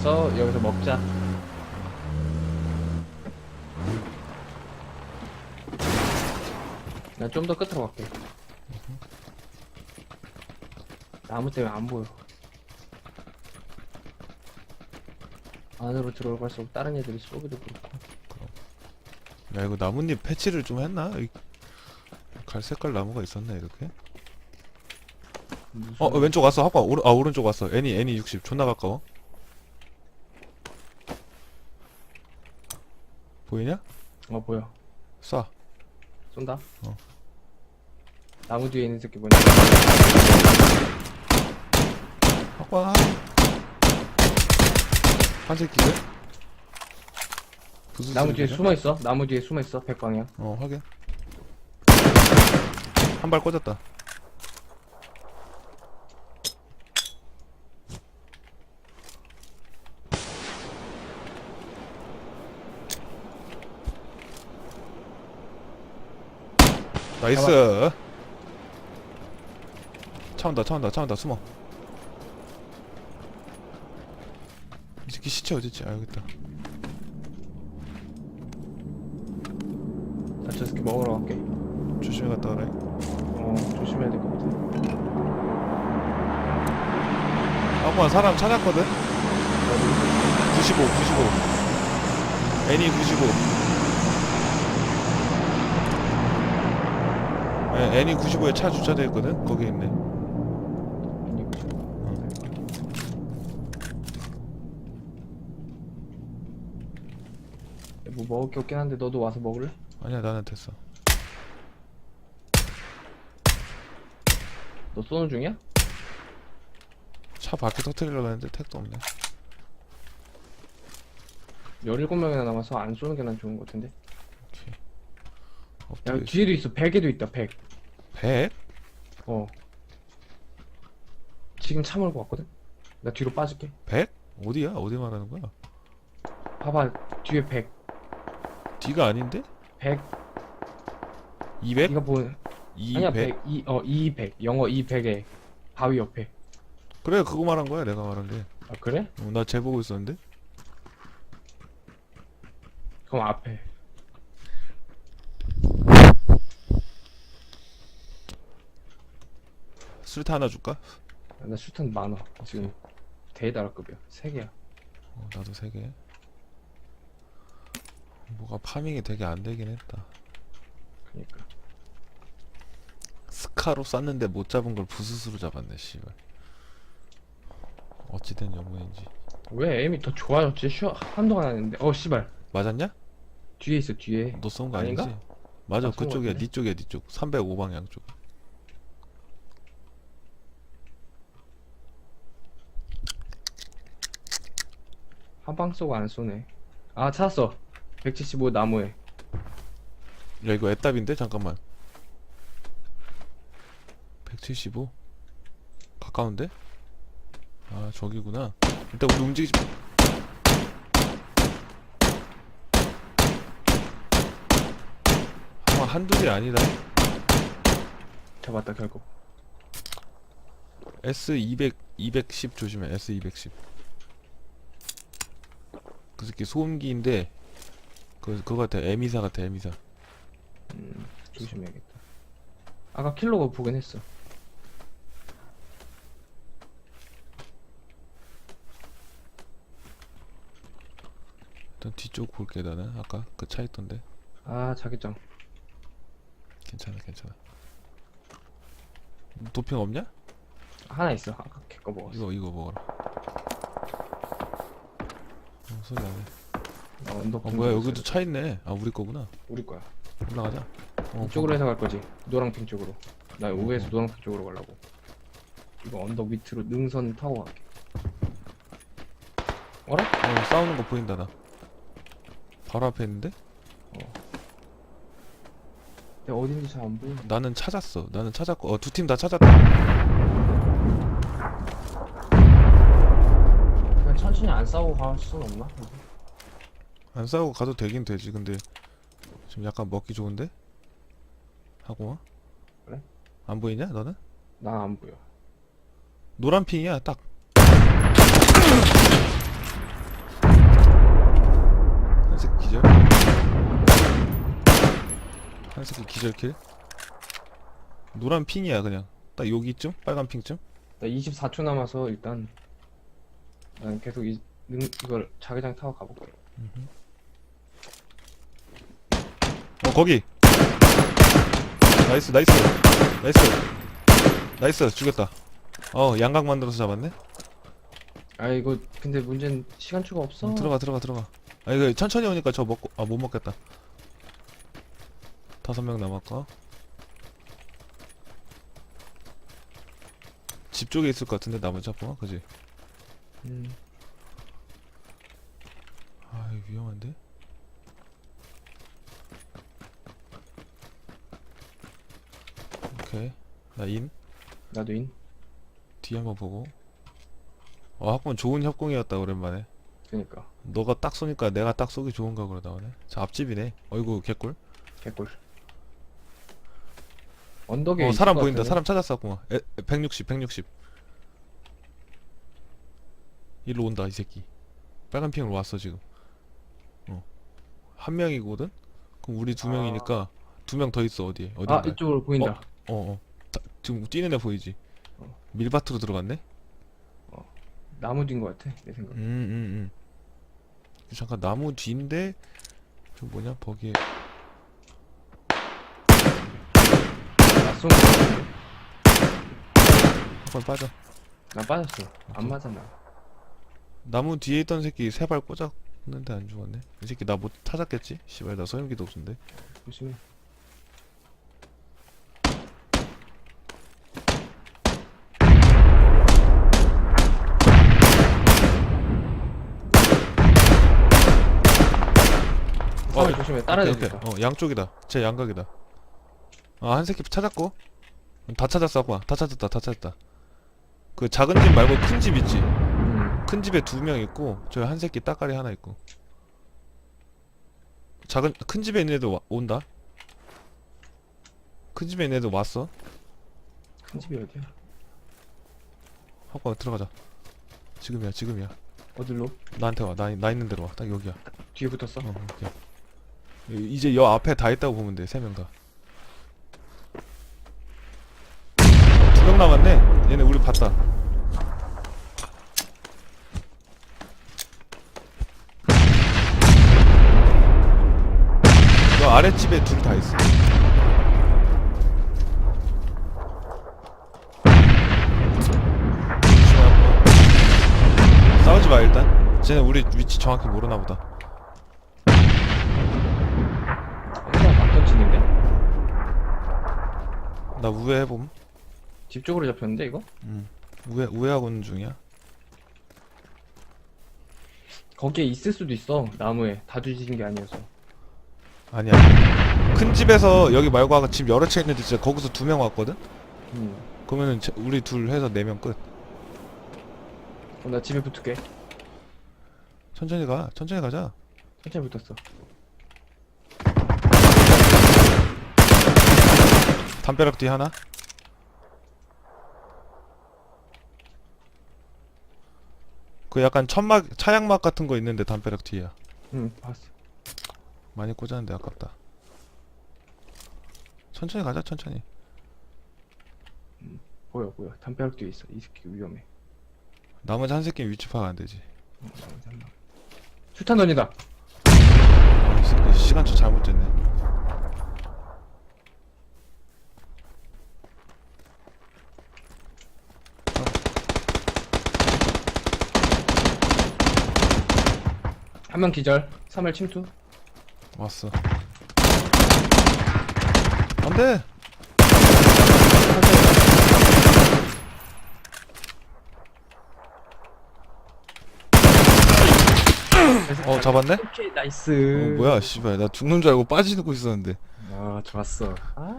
그래서 여기서 먹자. 나좀더 끝으로 갈게. 나무 때문에 안 보여. 안으로 들어갈수록 다른 애들이 쏘기도 그렇고. 야 이거 나뭇잎 패치를 좀 했나? 이 갈색깔 나무가 있었네 이렇게. 무슨- 어 어, 왼쪽 왔어 학과 오른 아 오른쪽 왔어 애니 애니 60 존나 가까워. 보이냐? 어 보여. 쏴. 쏜다. 어. 나무 뒤에 있는 새끼 뭐냐? 학과 한 새끼들. 부수 나무 뒤에 소리냐? 숨어 있어. 나무 뒤에 숨어 있어. 백방향. 어 확인. 한 발 꽂았다. 나이스. 차 온다, 차 온다, 차 온다, 숨어. 이 새끼 시체 어딨지? 아, 여기 있다. 나저 새끼 먹으러 갈게. 조심히 갔다 와라. 어 조심해야 될 것 같아. 한번 사람 찾았거든? 95, 95. 애니 95. 예, 애니 95에 차 주차돼 있거든? 거기 있네. 뭐 먹을 게 없긴 한데 너도 와서 먹을래? 아니야, 나는 됐어. 너 쏘는 중이야? 차 밖에 터트리려고 했는데 택도 없네. 17명이나 남아서 안 쏘는 게 난 좋은 것 같은데. 야 엎드려 있어. 뒤에도 있어. 100에도 있다. 100. 100? 어. 지금 차 몰고 왔거든? 나 뒤로 빠질게. 100? 어디야? 어디 말하는 거야? 봐봐. 뒤에 100. D가 아닌데? 100. 200? 이거 뭐 200? 아니야 100. 이, 어 200. 영어 200에 바위 옆에. 그래, 그거 말한 거야, 내가 말한 게. 아 그래? 어, 나쟤 보고 있었는데? 그럼 앞에. 술타 하나 줄까? 나 슈탄 많아. 지금 대다라급이야. 3개야. 어, 나도 세 개. 뭐가 파밍이 되게 안 되긴 했다. 그니까. 스카로 쐈는데 못 잡은 걸 부스스로 잡았네, 씨발. 어찌된 영문인지. 왜 에임이 더 좋아졌지? 쉬어 한동안 안 했는데. 어 씨발. 맞았냐? 뒤에 있어 뒤에. 너 쏜 거 아닌가? 아니지? 맞아, 아, 쏜거 그쪽이야, 같은데? 니 쪽이야, 니 쪽. 305방향 쪽. 한 방 쏘고 안 쏘네. 아 찾았어. 175 나무에. 야, 이거 애답인데? 잠깐만. 175? 가까운데? 아, 저기구나. 일단 우리 움직이지. 아마 한둘이 아니다. 잡았다 결국. S200, 210 조심해. S210. 그 새끼 소음기인데, 그, 그거 같아. 에미사 같아, 에미사. 음, 조심해야겠다. 아까 킬로가 보긴 했어. 일단 뒤쪽 볼게, 나는. 아까 그 차 있던데. 아 자기장. 괜찮아, 괜찮아. 도핑 없냐? 하나 있어. 아까 걔거 먹었어. 이거, 이거 먹어라. 어, 소리 나네. 나 언덕 어, 뭐야, 여기도 차 있네. 아, 우리 거구나. 우리 거야. 올라가자. 어, 이쪽으로 해서 갈 거지. 노랑핑 쪽으로. 나 어, 우에서 어. 노랑핑 쪽으로 가려고. 이거 언덕 밑으로 능선 타고 갈게. 어라? 어, 싸우는 거 보인다, 나. 바로 앞에 있는데? 내가 어딘지 잘 안 보여. 나는 찾았어. 나는 찾았고, 어, 두 팀 다 찾았다. 그냥 천천히 안 싸우고 갈 수는 없나? 안 싸우고 가도 되긴 되지. 근데 지금 약간 먹기 좋은데? 하고 와? 그래? 안 보이냐, 너는? 난 안 보여. 노란 핑이야, 딱. 기절 한 새끼 기절킬 노란 핑이야 그냥 딱 여기쯤 빨간 핑쯤 나 24초 남아서 일단 난 계속 이 능, 이걸 자기장 타고 가볼게. 어 거기. 나이스 나이스. 나이스. 나이스. 죽였다. 어 양각 만들어서 잡았네? 아 이거 근데 문제는 시간초가 없어. 음, 들어가 들어가 들어가. 아 이거 천천히 오니까 저 먹고 아 못 먹겠다. 다섯 명 남았고. 집 쪽에 있을 것 같은데 나머지 잡고 그지 음. 아 이거 위험한데? 오케이. 나인. 나도 인. 뒤 한번 보고. 어 학번 좋은 협공이었다 오랜만에. 그니까. 너가 딱 쏘니까 내가 딱 쏘기 좋은 각으로 나오네 자 앞집이네. 어이구 개꿀. 개꿀. 언덕에 어 있을 사람 것 보인다. 같은데? 사람 찾았어 에, 160 160 일로 온다 이 새끼 빨간 핑으로 왔어 지금 어 한 명이거든 그럼 우리 두 아. 명이니까 두 명 더 있어 어디에 아 어딘가 이쪽으로 보인다. 어어 지금 뛰는 애 보이지 어. 밀밭으로 들어갔네 나무 뒤인 것 같아 내 생각. 음음음 잠깐 나무 뒤인데 저 뭐냐 거기에 나쏜 거 같은데. 한번 빠져 나 빠졌어. 안. 맞아 나. 나무 뒤에 있던 새끼 세 발 꽂았는데 안 죽었네 이 새끼 나 못 찾았겠지? 씨발 나 소염기도 없는데 조심해. 어, 어, 조심해. 따라야 오케이. 오케이. 어 양쪽이다 제 양각이다 아 한 새끼 찾았고 다 찾았어 아빠 다 찾았다 다 찾았다 그 작은 집 말고 큰 집 있지 음. 큰 집에 두 명 있고 저 한 새끼 따까리 하나 있고 작은 큰 집에 있는 애도 와- 온다 큰 집에 있는 애도 왔어 큰 집이 어디야? 하고 들어가자 지금이야 지금이야 어딜로? 나한테 와나 나 있는 데로 와딱 여기야 뒤에 붙었어? 어. 이- 이제 여 앞에 다 있다고 보면 돼, 세 명 다. 두 명 남았네. 얘네 우리 봤다. 여 아랫집에 둘 다 있어. 싸우지 마 일단. 쟤네 우리 위치 정확히 모르나 보다. 여기가 막 던지는데? 나 우회 해 봄. 집 쪽으로 잡혔는데 이거? 응. 우회 우회하고 있는 중이야. 거기에 있을 수도 있어 나무에 다 뒤지는 게 아니어서 아니야. 큰 집에서 여기 말고 아까 집 여러 채 있는데 진짜 거기서 두 명 왔거든. 음. 그러면은 제- 우리 둘 해서 네 명 끝. 어, 나 집에 붙을게 천천히 가. 천천히 가자. 천천히 붙었어 담벼락 뒤 하나. 그 약간 천막 차양막 같은 거 있는데 담벼락 뒤야. 응 봤어 많이 꽂았는데 아깝다. 천천히 가자. 천천히. 보여 보여 담벼락 뒤에 있어 이 새끼 위험해 나머지 한 새끼 위치 파악 안 되지. 어, 나머지 한 명. 수탄 던진다 아, 이 새끼 시간초 잘못 쟀네. 한 명 기절 3월 침투 왔어. 안 돼! 어, 잡았네? 오케이 나이스 어, 뭐야, 씨발. 나 죽는 줄 알고 빠지고 있었는데. 아 좋았어 아